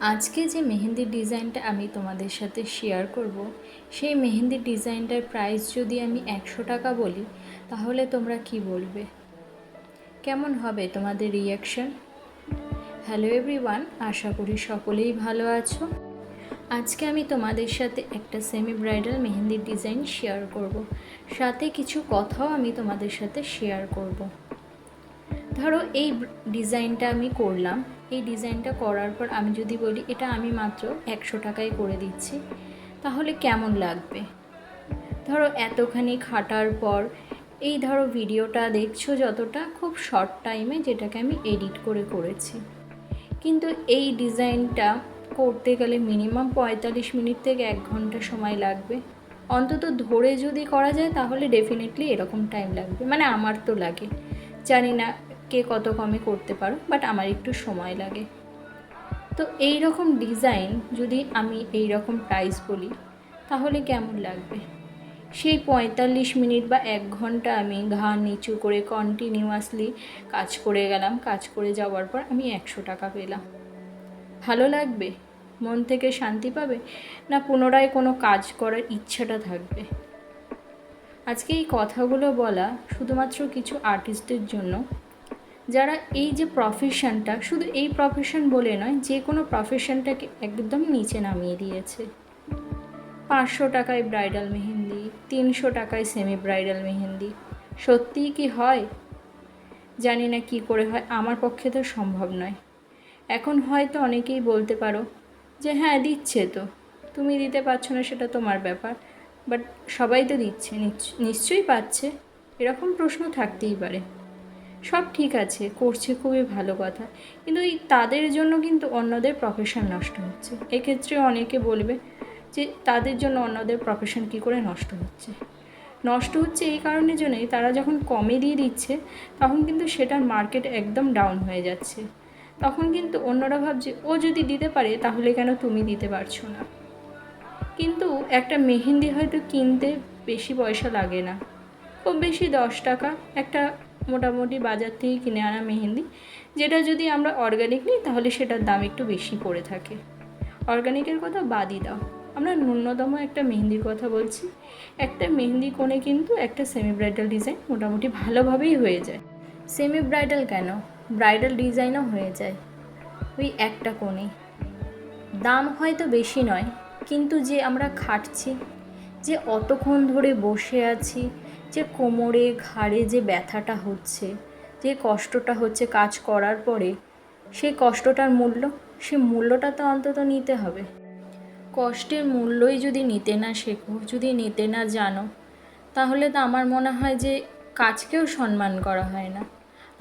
আজকে যে মেহেন্দির ডিজাইনটা আমি তোমাদের সাথে শেয়ার করব, সেই মেহেন্দির ডিজাইনটার প্রাইস যদি আমি একশো টাকা বলি, তাহলে তোমরা কি বলবে? কেমন হবে তোমাদের রিয়াকশন হ্যালো এভরিওয়ান আশা করি সকলেই ভালো আছো। আজকে আমি তোমাদের সাথে একটা সেমি ব্রাইডাল মেহেন্দির ডিজাইন শেয়ার করব। সাথে কিছু কথাও আমি তোমাদের সাথে শেয়ার করব। ধরো এই ডিজাইনটা আমি করলাম এই ডিজাইনটা করার পর আমি যদি বলি, এটা আমি মাত্র একশো টাকায় করে দিচ্ছি, তাহলে কেমন লাগবে? ধরো, এতখানি খাটার পর এই ধরো ভিডিওটা দেখছ যতটা, খুব শর্ট টাইমে যেটাকে আমি এডিট করে করেছি। কিন্তু এই ডিজাইনটা করতে গেলে মিনিমাম পঁয়তাল্লিশ মিনিট থেকে এক ঘণ্টা সময় লাগবে। অন্তত ধরে যদি করা যায়, তাহলে ডেফিনেটলি এরকম টাইম লাগবে। মানে আমার তো লাগে। জানি না কে কত কমে করতে পারো বাট আমার একটু সময় লাগে। তো এই রকম ডিজাইন যদি আমি এই রকম প্রাইস বলি, তাহলে কেমন লাগবে? সেই পঁয়তাল্লিশ মিনিট বা এক ঘণ্টা আমি ঘা নিচু করে কন্টিনিউয়াসলি কাজ করে গেলাম, কাজ করে যাওয়ার পর আমি একশো টাকা পেলাম। ভালো লাগবে? মন থেকে শান্তি পাবে? না পুনরায় কোনো কাজ করার ইচ্ছাটা থাকবে? আজকে এই কথাগুলো বলা শুধুমাত্র কিছু আর্টিস্টদের জন্য যারা এই যে প্রফেশনটা শুধু এই প্রফেশন বলে নয়, যে কোনো প্রফেশনটাকে একদম নিচে নামিয়ে দিয়েছে। পাঁচশো টাকায় ব্রাইডাল মেহেন্দি, তিনশো টাকায় সেমি ব্রাইডাল মেহেন্দি। সত্যিই কি হয়? জানি না কি করে হয়, আমার পক্ষে তো সম্ভব নয়। এখন হয়তো অনেকেই বলতে পারো যে হ্যাঁ দিচ্ছে তো। তুমি দিতে পারছ না, সেটা তোমার ব্যাপার। বাট সবাই তো দিচ্ছে নিশ্চয়ই পাচ্ছে। এরকম প্রশ্ন থাকতেই পারে। সব ঠিক আছে, করছে খুবই ভালো কথা। কিন্তু এই তাদের জন্য কিন্তু অন্যদের প্রফেশন নষ্ট হচ্ছে। এক্ষেত্রে অনেকে বলবে যে তাদের জন্য অন্যদের প্রফেশন কী করে নষ্ট হচ্ছে? নষ্ট হচ্ছে এই কারণের জন্যই তারা যখন কমে দিয়ে দিচ্ছে, তখন কিন্তু সেটার মার্কেট একদম ডাউন হয়ে যাচ্ছে। তখন কিন্তু অন্যরা ভাবছে, ও যদি দিতে পারে, তাহলে কেন তুমি দিতে পারছ না? কিন্তু একটা মেহেন্দি হয়তো কিনতে বেশি পয়সা লাগে না। খুব বেশি দশ টাকা একটা মোটামুটি বাজার থেকে কিনে আনা মেহেন্দি। যেটা যদি আমরা অর্গানিক নিই, তাহলে সেটার দাম একটু বেশি পড়ে থাকে। অর্গানিকের কথা বাদই দাও। আমরা ন্যূনতম একটা মেহেন্দির কথা বলছি। একটা মেহেন্দি কোণে কিন্তু একটা সেমি ব্রাইডাল ডিজাইন মোটামুটি ভালোভাবেই হয়ে যায়। সেমি ব্রাইডাল কেন ব্রাইডাল ডিজাইনও হয়ে যায়। ওই একটা কোণে। দাম হয়তো বেশি নয়, কিন্তু যে আমরা খাটছি, যে অতক্ষণ ধরে বসে আছি যে কোমরে, ঘাড়ে যে ব্যথাটা হচ্ছে, যে কষ্টটা হচ্ছে কাজ করার পরে, সেই কষ্টটার মূল্য সে মূল্যটা তো অন্তত নিতে হবে। কষ্টের মূল্যই যদি নিতে না শেখো, যদি নিতে না জানো, তাহলে তো আমার মনে হয় যে কাজকেও সম্মান করা হয় না।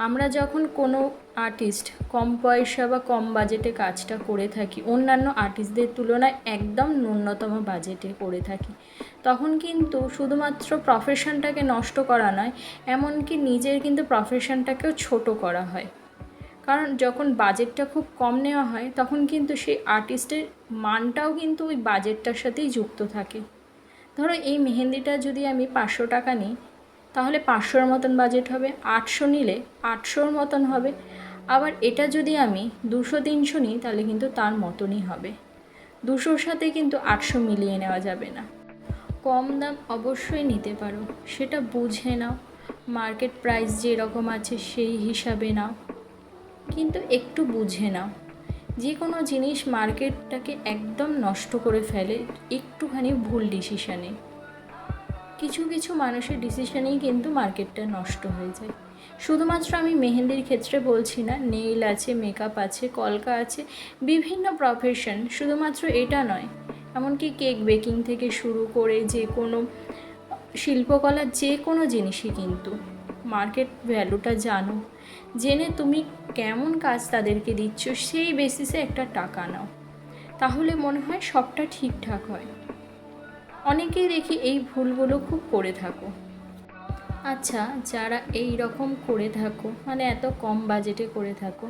আমরা যখন কোনো আর্টিস্ট কম পয়সা বা কম বাজেটে কাজটা করে থাকি, অন্যান্য আর্টিস্টদের তুলনায় একদম ন্যূনতম বাজেটে করে থাকি, তখন কিন্তু শুধুমাত্র প্রফেশনটাকে নষ্ট করা নয়, এমনকি নিজের কিন্তু প্রফেশনটাকেও ছোট করা হয়। কারণ যখন বাজেটটা খুব কম নেওয়া হয়, তখন কিন্তু সেই আর্টিস্টের মানটাও কিন্তু ওই বাজেটটার সাথেই যুক্ত থাকে। ধরো এই মেহেন্দিটা যদি আমি পাঁচশো টাকা নিই তাহলে পাঁচশোর মতন বাজেট হবে, আটশো নিলে আটশোর মতন হবে। আবার এটা যদি আমি দুশো, তিনশো নিই, তাহলে কিন্তু তার মতনই হবে। দুশোর সাথে কিন্তু আটশো মিলিয়ে নেওয়া যাবে না। কম দাম অবশ্যই নিতে পারো, সেটা বুঝে নাও। মার্কেট প্রাইস যেরকম আছে, সেই হিসাবে নাও। কিন্তু একটু বুঝে নাও। যে কোনো জিনিস মার্কেটটাকে একদম নষ্ট করে ফেলে, একটুখানি ভুল ডিসিশানে কিছু কিছু মানুষের ডিসিশনেই কিন্তু মার্কেটটা নষ্ট হয়ে যায়। শুধুমাত্র আমি মেহেন্দির ক্ষেত্রে বলছি না নেইল আছে মেকআপ আছে, কলকা আছে, বিভিন্ন প্রফেশন শুধুমাত্র এটা নয়, এমনকি কেক বেকিং থেকে শুরু করে যে কোনো শিল্পকলার যে কোনো জিনিসই কিন্তু মার্কেট ভ্যালুটা জানো। জেনে তুমি কেমন কাজ তাদেরকে দিচ্ছ, সেই বেসিসে একটা টাকা নাও। তাহলে মনে হয় সবটা ঠিকঠাক হয়। অনেকেই দেখি এই ভুলগুলো খুব করে থাকো। আচ্ছা যারা এই রকম করে থাকো মানে এত কম বাজেটে করে থাকো,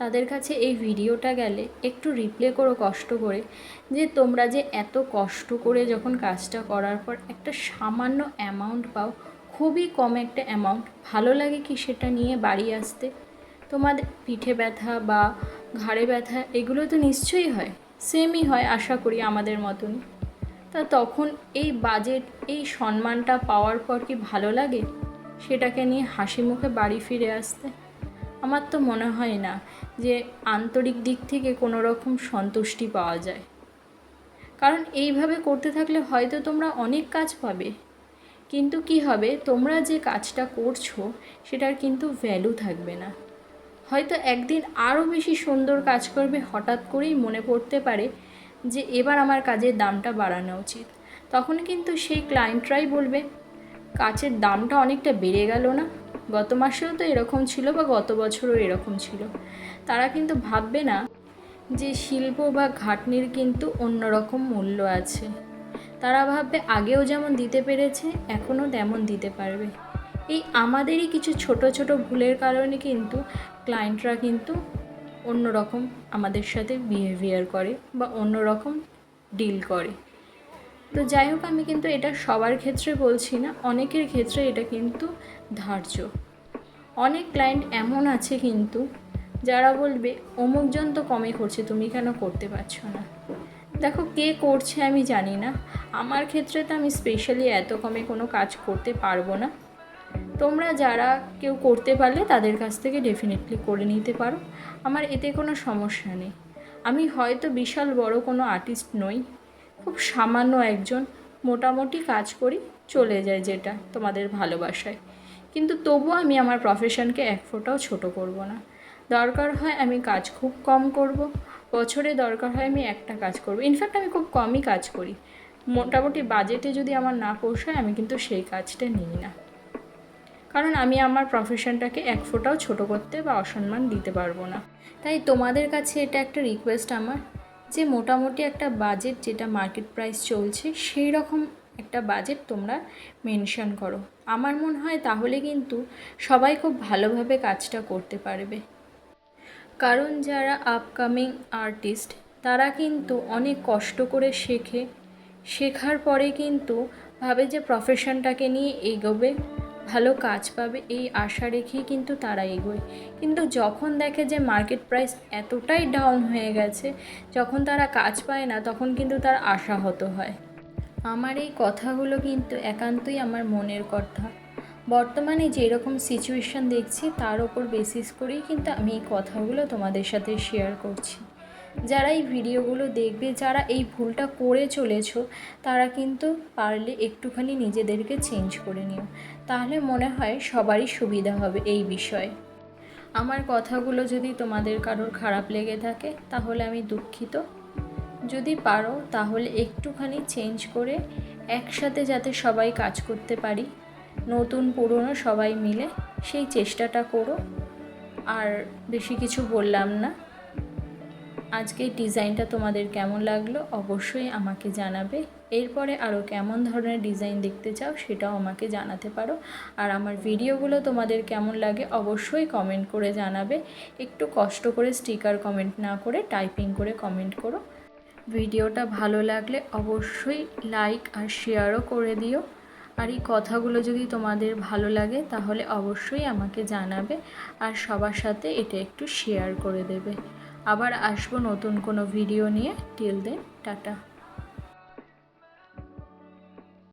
তাদের কাছে এই ভিডিওটা গেলে একটু রিপ্লে করো কষ্ট করে, যে তোমরা যে এত কষ্ট করে যখন কাজটা করার পর একটা সামান্য অ্যামাউন্ট পাও, খুবই কম একটা অ্যামাউন্ট ভালো লাগে কি সেটা নিয়ে বাড়ি আসতে? তোমাদের পিঠে ব্যথা বা ঘাড়ে ব্যথা, এগুলো তো নিশ্চয়ই হয়। সেমই হয়, আশা করি আমাদের মতনই। তা তখন এই বাজেট এই সম্মানটা পাওয়ার পর কি ভালো লাগে? সেটাকে নিয়ে হাসি মুখে বাড়ি ফিরে আসতে। আমার তো মনে হয় না যে আন্তরিক দিক থেকে কোনো রকম সন্তুষ্টি পাওয়া যায়। কারণ এইভাবে করতে থাকলে হয়তো তোমরা অনেক কাজ পাবে। কিন্তু কি হবে? তোমরা যে কাজটা করছ, সেটার কিন্তু ভ্যালু থাকবে না। হয়তো একদিন আরও বেশি সুন্দর কাজ করবে হঠাৎ করেই মনে পড়তে পারে যে এবার আমার কাজের দামটা বাড়ানো উচিত। তখন কিন্তু সেই ক্লায়েন্টরাই বলবে, কাজের দামটা অনেকটা বেড়ে গেল না? গত মাসেও তো এরকম ছিল বা গত বছরও এরকম ছিল। তারা কিন্তু ভাববে না যে শিল্প বা ঘাটনির কিন্তু অন্যরকম মূল্য আছে। তারা ভাববে, আগেও যেমন দিতে পেরেছে, এখনও তেমন দিতে পারবে। এই আমাদেরই কিছু ছোট ছোট ভুলের কারণে কিন্তু ক্লায়েন্টরা কিন্তু অন্যরকম আমাদের সাথে বিহেভিয়ার করে বা অন্যরকম ডিল করে। তো যাই হোক, আমি কিন্তু এটা সবার ক্ষেত্রে বলছি না, অনেকের ক্ষেত্রে এটা কিন্তু ধার্য। অনেক ক্লায়েন্ট এমন আছে কিন্তু যারা বলবে অমুকজন তো কমে করছে, তুমি কেন করতে পারছ না? দেখো, কে করছে আমি জানি না। আমার ক্ষেত্রে তো আমি স্পেশালি এত কমে কোনো কাজ করতে পারব না। তোমরা যারা কেউ করতে পারলে তাদের কাছ থেকে ডেফিনেটলি করে নিতে পারো। আমার এতে কোনো সমস্যা নেই। আমি হয়তো বিশাল বড় কোনো আর্টিস্ট নই। খুব সামান্য একজন মোটামুটি কাজ করি, চলে যায় যেটা তোমাদের ভালোবাসায়। কিন্তু তবুও আমি আমার প্রফেশনকে এক ফোঁটাও ছোট করব না। দরকার হয় আমি কাজ খুব কম করব। বছরে দরকার হয় আমি একটা কাজ করব। ইনফ্যাক্ট আমি খুব কমই কাজ করি। মোটামুটি বাজেটে যদি আমার না পোষায়, আমি কিন্তু সেই কাজটা নিই না। কারণ আমি আমার প্রফেশনটাকে এক ফোঁটাও ছোট করতে বা অসম্মান দিতে পারব না। তাই তোমাদের কাছে এটা একটা রিকোয়েস্ট আমার, যে মোটামুটি একটা বাজেট যেটা মার্কেট প্রাইস চলছে সেই রকম একটা বাজেট তোমরা মেনশন করো। আমার মনে হয় তাহলে কিন্তু সবাই খুব ভালোভাবে কাজটা করতে পারবে। কারণ যারা আপকামিং আর্টিস্ট তারা কিন্তু অনেক কষ্ট করে শেখে। শেখার পরে কিন্তু ভাবে যে প্রফেশনটাকে নিয়ে এগোবে। ভালো কাজ পাবে, এই আশা রেখেই কিন্তু তারা এগোয়। কিন্তু যখন দেখে যে মার্কেট প্রাইস এতটাই ডাউন হয়ে গেছে, যখন তারা কাজ পায় না, তখন কিন্তু তার আশাহত হয়। আমার এই কথাগুলো কিন্তু একান্তই আমার মনের কথা। বর্তমানে যেরকম সিচুয়েশান দেখছি, তার ওপর বেসিস করেই কিন্তু আমি এই কথাগুলো তোমাদের সাথে শেয়ার করছি। যারা এই ভিডিওগুলো দেখবে, যারা এই ভুলটা করে চলেছো, তারা কিন্তু পারলে একটুখানি নিজেদেরকে চেঞ্জ করে নিও। তাহলে মনে হয় সবারই সুবিধা হবে এই বিষয়ে। আমার কথাগুলো যদি তোমাদের কারোর খারাপ লেগে থাকে, তাহলে আমি দুঃখিত। যদি পারো, তাহলে একটুখানি চেঞ্জ করে একসাথে যাতে সবাই কাজ করতে পারি, নতুন পুরনো সবাই মিলে সেই চেষ্টাটা করো। আর বেশি কিছু বললাম না। আজকে ডিজাইনটা তোমাদের কেমন লাগল অবশ্যই আমাকে জানাবে। এরপরে আরও কেমন ধরনের ডিজাইন দেখতে চাও সেটাও আমাকে জানাতে পারো। আর আমার ভিডিওগুলো তোমাদের কেমন লাগে অবশ্যই কমেন্ট করে জানাবে। একটু কষ্ট করে স্টিকার কমেন্ট না করে টাইপিং করে কমেন্ট করো। ভিডিওটা ভালো লাগলে অবশ্যই লাইক আর শেয়ারও করে দিও। আর এই কথাগুলো যদি তোমাদের ভালো লাগে তাহলে অবশ্যই আমাকে জানাবে। আর সবার সাথে এটা একটু শেয়ার করে দেবে। আবার আসব নতুন কোনো ভিডিও নিয়ে। Till then tata.